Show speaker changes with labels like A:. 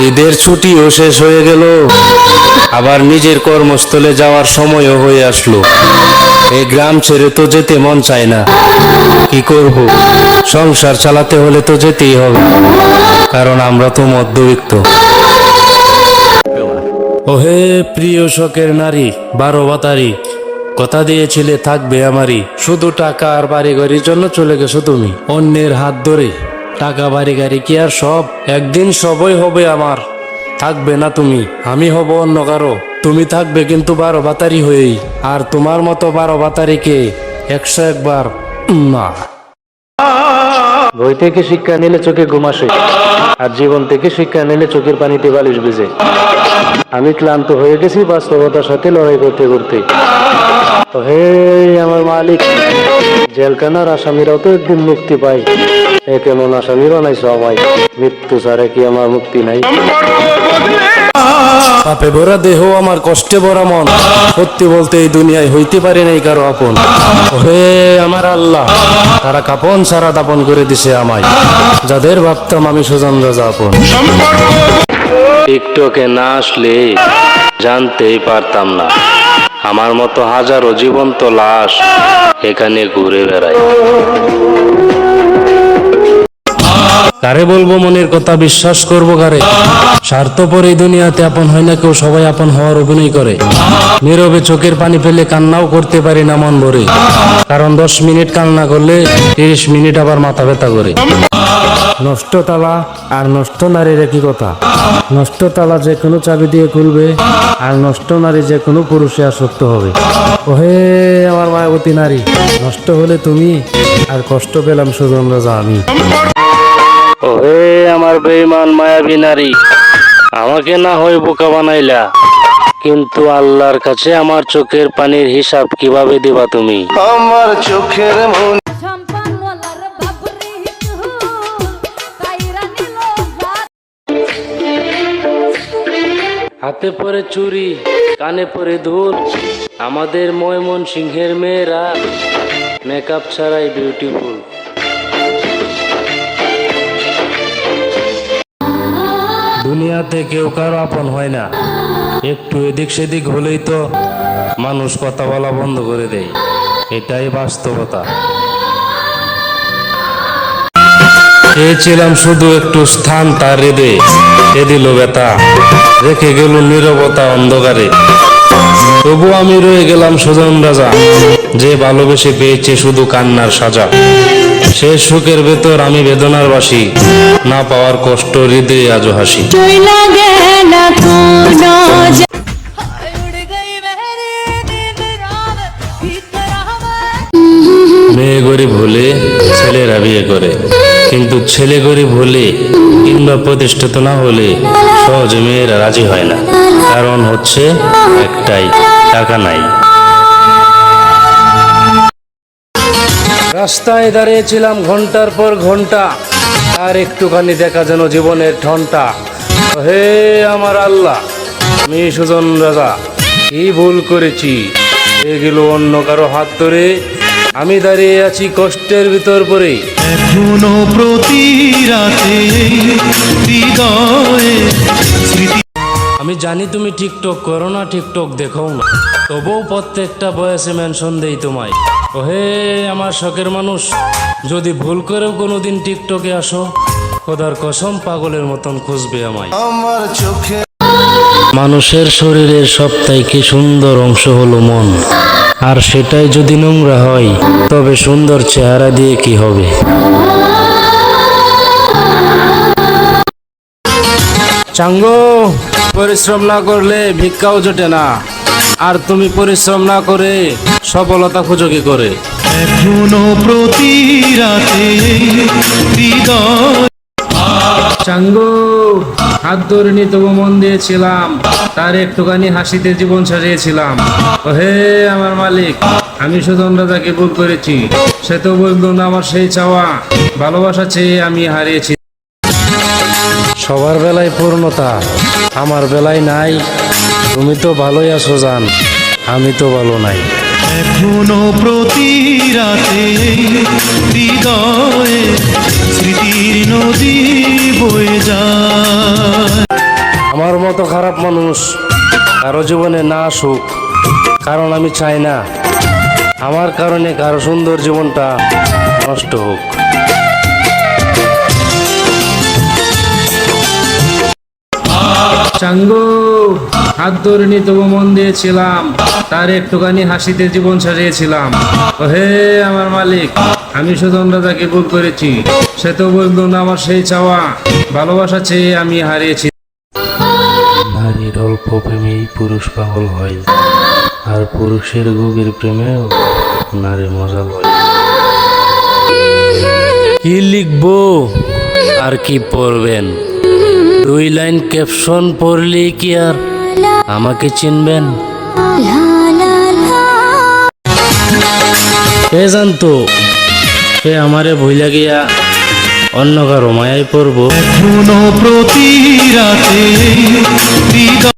A: ঈদের ছুটিও শেষ হয়ে গেল। আবার নিজের কর্মস্থলে যাওয়ার সময়ও হয়ে আসলো। এই গ্রাম ছেড়ে তো যেতে মন চায় না। কি করব? সংসার চালাতে হলে তো যেতেই হবে। কারণ আমরা তো মধ্যবিত্ত। ওহে প্রিয় শোকের নারী, বারো বাতারি, কথা দিয়েছিলে থাকবে আমারই। শুধু টাকা আর বাড়ি গাড়ির জন্য চলে গেছো তুমি। অন্যের হাত ধরে। টাকা বাড়ি গাড়ি কি আর সব? একদিন সবই হবে আমার। থাকবে না তুমি, আমি হব অন্য কারও। তুমি থাকবে কিন্তু বারো বাতারি হয়েই। আর তোমার মতো বারো বাতারিকে একশো একবার না বই থেকে শিক্ষা নিলে চোখে ঘুম আসে, আর জীবন থেকে শিক্ষা নিলে চোখের পানিতে বালিশ বেজে আমি ক্লান্ত হয়ে গেছি, বাস্তবতার সাথে লড়াই করতে করতে। হে আমার মালিক, জেলখানার আসামিরাও তো একদিন মুক্তি পায়। এ কেমন আসামিরও নাই সবাই? মৃত্যু ছাড়া কি আমার মুক্তি নাই? পাপে ভরা দেহ আমার কষ্টে ভরা মন। সত্যি বলতে এই দুনিয়ায় হইতে পারে নাই কারও আপন। হে আমার আল্লাহ তারা কাপন সারা দাপন করে দিছে আমায়। যাদের ভাবতাম আমি সুজন রাজা আপন। টিকটকে না আসলে জানতেই পারতাম না। আমার মতো হাজারো জীবন্ত লাশ এখানে ঘুরে বেড়ায়। কারে বলব মনের কথা বিশ্বাস করব কারে? স্বার্থপর এই দুনিয়াতে আপন হয় না, কেউ সবাই আপন হওয়ার অভিনয় করে। নীরবে চোখের পানি ফেলে কান্নাও করতে পারি না মন ভরে। কারণ দশ মিনিট কান্না করলে তিরিশ মিনিট আবার মাথা ব্যথা করে। নষ্ট তালা আর নষ্ট নারীর একই কথা। নষ্ট তালা যে কোনো চাবি দিয়ে খুলবে আর নষ্ট নারী যে কোনো পুরুষে আসক্ত হবে। ওহে আমার মায়াবতী নারী, নষ্ট হলে তুমি আর কষ্ট পেলাম সুজন রাজা আমি ওহে আমার বেঈমান মায়াবী নারী আমাকে না হয় বোকা বানাইলা। কিন্তু আল্লাহর কাছে আমার চোখের পানির হিসাব কীভাবে দিবা তুমি?
B: আমার চোখের মন
A: হাতে পরে চুরি কানে পরে দুল আমাদের ময়মন সিংহের মেয়েরা মেকআপ ছাড়াই বিউটিফুল দুনিয়াতে কেউ কারও আপন হয় না। একটু এদিক সেদিক হলেই তো মানুষ কথা বলা বন্ধ করে দেয়। এটাই বাস্তবতা। চেয়েছিলাম শুধু একটু স্থান তার হৃদয়ে। এ দিল ব্যথা। রেখে গেল নীরবতা অন্ধকারে। তবু আমি রয়ে গেলাম সুজন রাজা। যে ভালোবেসে পেয়েছে শুধু কান্নার সাজা। সে সুখের ভেতর আমি বেদনার বাসি না পাওয়ার কষ্ট হৃদয়ে আজও হাসি। মেয়ে গরিব হলে ছেলেরা বিয়ে করে। কিন্তু ছেলে গরিব হলে কিংবা প্রতিষ্ঠিত না হলে সহজে মেয়েরা রাজি হয় না। কারণ হচ্ছে একটাই, টাকা নাই। রাস্তায় দাঁড়িয়েছিলাম ঘণ্টার পর ঘণ্টা, আর একটুখানি দেখা যেন জীবনের ঠনটা। হে আমার আল্লাহ, আমি সুজন রাজা, কি ভুল করেছি? এগুলো অন্য কারও হাত ধরে আমি দাঁড়িয়ে আছি কষ্টের ভিতর পরে।
B: এখনও প্রতি রাতে হৃদয়ে
A: আমি জানি তুমি টিকটক করো না টিকটক দেখো না। তবুও প্রত্যেকটা বয়সে মেনশন দেই তোমায়। ওহে আমার শখের মানুষ যদি ভুল করেও কোনোদিন টিকটকে আসো খোদার কসম পাগলের মতন খুঁজবে আমায়।
B: আমার চোখে
A: মানুষের শরীরের সবথেকে সুন্দর অংশ হলো মন। আর সেটাই যদি নোংরা হয় তবে সুন্দর চেহারা দিয়ে কি হবে? চাঙ্গো! পরিশ্রম না করলে ভিক্ষাও জোটে না। আর তুমি পরিশ্রম না করে সফলতা খুঁজো কি করে?
B: এখনও প্রতি রাতে
A: চাঙ্গো হাত ধরে নিয়ে তবু মন দিয়েছিলাম। তার একটুখানি হাসিতে জীবন সাজিয়েছিলাম। হে আমার মালিক আমি সুজন রাজাকে ভুল করেছি সে তো বলল না আমার সেই চাওয়া। ভালোবাসা চেয়ে আমি হারিয়েছি সবার বেলায় পূর্ণতা। আমার বেলায় নাই। তুমি তো ভালোই আছো জান। আমি তো ভালো নাই।
B: এখনও প্রতি রাতে হৃদয়ে স্মৃতির নদী বয়ে যায়।
A: মতো খারাপ মানুষ কারও জীবনে না আসুক। কারণ আমি চাই না। আমার কারণে কারও সুন্দর জীবনটা নষ্ট হোক। চাঙ্গু হাত ধরে নি তবু মন দিয়েছিলাম তার একটুখানি হাসিতে জীবন সাজিয়েছিলাম। ও হে আমার মালিক আমি সুদন রাজাকে ভুল করেছি সে তো বলল না আমার সেই চাওয়া ভালোবাসা চেয়ে আমি হারিয়েছি। নারীর অল্প প্রেমেই পুরুষ পাগল হয় আর পুরুষের গভীর প্রেমেও নারী মজা লয় কি লিখব আর কি পড়বেন? দুই লাইন ক্যাপশন পড়লে কি আর আমাকে চিনবেন? হে জানতো সে আমারে ভুইলা গিয়া অন্য কারও মায়াই পড়ব
B: প্রতি রাতে